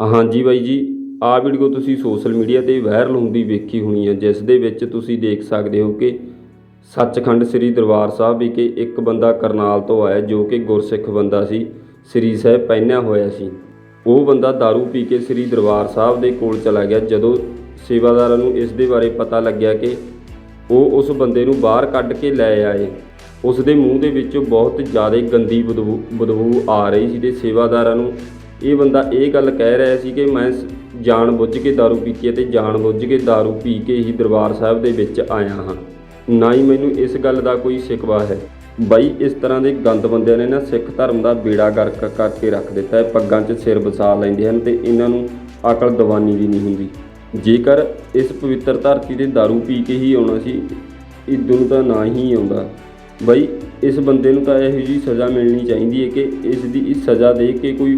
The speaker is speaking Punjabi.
ਹਾਂਜੀ ਬਾਈ ਜੀ, ਆਹ ਵੀਡੀਓ ਤੁਸੀਂ ਸੋਸ਼ਲ ਮੀਡੀਆ ਤੇ ਵਾਇਰਲ ਹੁੰਦੀ ਵੇਖੀ ਹੋਣੀ ਹੈ ਜਿਸ ਦੇ ਵਿੱਚ ਤੁਸੀਂ ਦੇਖ ਸਕਦੇ ਹੋ ਕਿ ਸੱਚਖੰਡ ਸ੍ਰੀ ਦਰਬਾਰ ਸਾਹਿਬ ਵਿਖੇ ਇੱਕ ਬੰਦਾ ਕਰਨਾਲ ਤੋਂ ਆਇਆ, ਜੋ ਕਿ ਗੁਰਸਿੱਖ ਬੰਦਾ ਸੀ, ਸ੍ਰੀ ਸਾਹਿਬ ਪਹਿਨਿਆ ਹੋਇਆ ਸੀ। ਉਹ ਬੰਦਾ दारू ਪੀ ਕੇ ਸ੍ਰੀ ਦਰਬਾਰ ਸਾਹਿਬ ਦੇ ਕੋਲ ਚਲਾ ਗਿਆ, ਜਦੋਂ ਸੇਵਾਦਾਰਾਂ ਨੂੰ ਇਸ ਦੇ ਬਾਰੇ ਪਤਾ ਲੱਗਿਆ ਕਿ ਉਹ ਉਸ ਬੰਦੇ ਨੂੰ ਬਾਹਰ ਕੱਢ ਕੇ ਲੈ ਆਏ। ਉਸ ਦੇ ਮੂੰਹ ਦੇ ਵਿੱਚੋਂ ਬਹੁਤ ਜ਼ਿਆਦਾ ਗੰਦੀ ਬਦਬੂ ਬਦਬੂ ਆ ਰਹੀ ਸੀ ਤੇ ਸੇਵਾਦਾਰਾਂ ਨੂੰ ਇਹ ਬੰਦਾ ਇਹ ਗੱਲ ਕਹਿ ਰਿਹਾ ਸੀ ਕਿ ਮੈਂ ਸ- ਜਾਣ ਬੁੱਝ ਕੇ दारू ਪੀਤੀ ਹੈ ਤੇ ਜਾਣ ਬੁੱਝ ਕੇ दारू ਪੀ ਕੇ ਹੀ ਦਰਬਾਰ ਸਾਹਿਬ ਦੇ ਵਿੱਚ ਆਇਆ ਹਾਂ ਨਾ ਹੀ ਮੈਨੂੰ ਇਸ ਗੱਲ ਦਾ ਕੋਈ ਸ਼ਿਕਵਾ ਹੈ ਬਾਈ ਇਸ ਤਰ੍ਹਾਂ ਦੇ ਗੰਦ ਬੰਦਿਆਂ ਨੇ ਨਾ ਸਿੱਖ ਧਰਮ ਦਾ ਬੇੜਾ ਗਰਕ ਕਰਕੇ ਰੱਖ ਦਿੱਤਾ ਹੈ ਪੱਗਾਂ 'ਚ ਸਿਰ ਵਸਾ ਲੈਂਦੇ ਹਨ ਤੇ ਇਹਨਾਂ ਨੂੰ ਅਕਲ ਦਵਾਨੀ ਦੀ ਨਹੀਂ ਹੁੰਦੀ ਜੇਕਰ ਇਸ ਪਵਿੱਤਰ ਧਰਤੀ ਤੇ दारू ਪੀ ਕੇ ਹੀ ਆਉਣਾ ਸੀ ਇਦੋਂ ਨੂੰ ਤਾਂ ਨਾ ਹੀ ਆਉਂਦਾ ਬਈ ਇਸ ਬੰਦੇ ਨੂੰ ਤਾਂ ਇਹੋ ਜੀ ਸਜ਼ਾ ਮਿਲਣੀ ਚਾਹੀਦੀ ਹੈ ਕਿ ਇਸ ਦੀ ਇਸ ਸਜ਼ਾ ਦੇ ਕੇ ਕੋਈ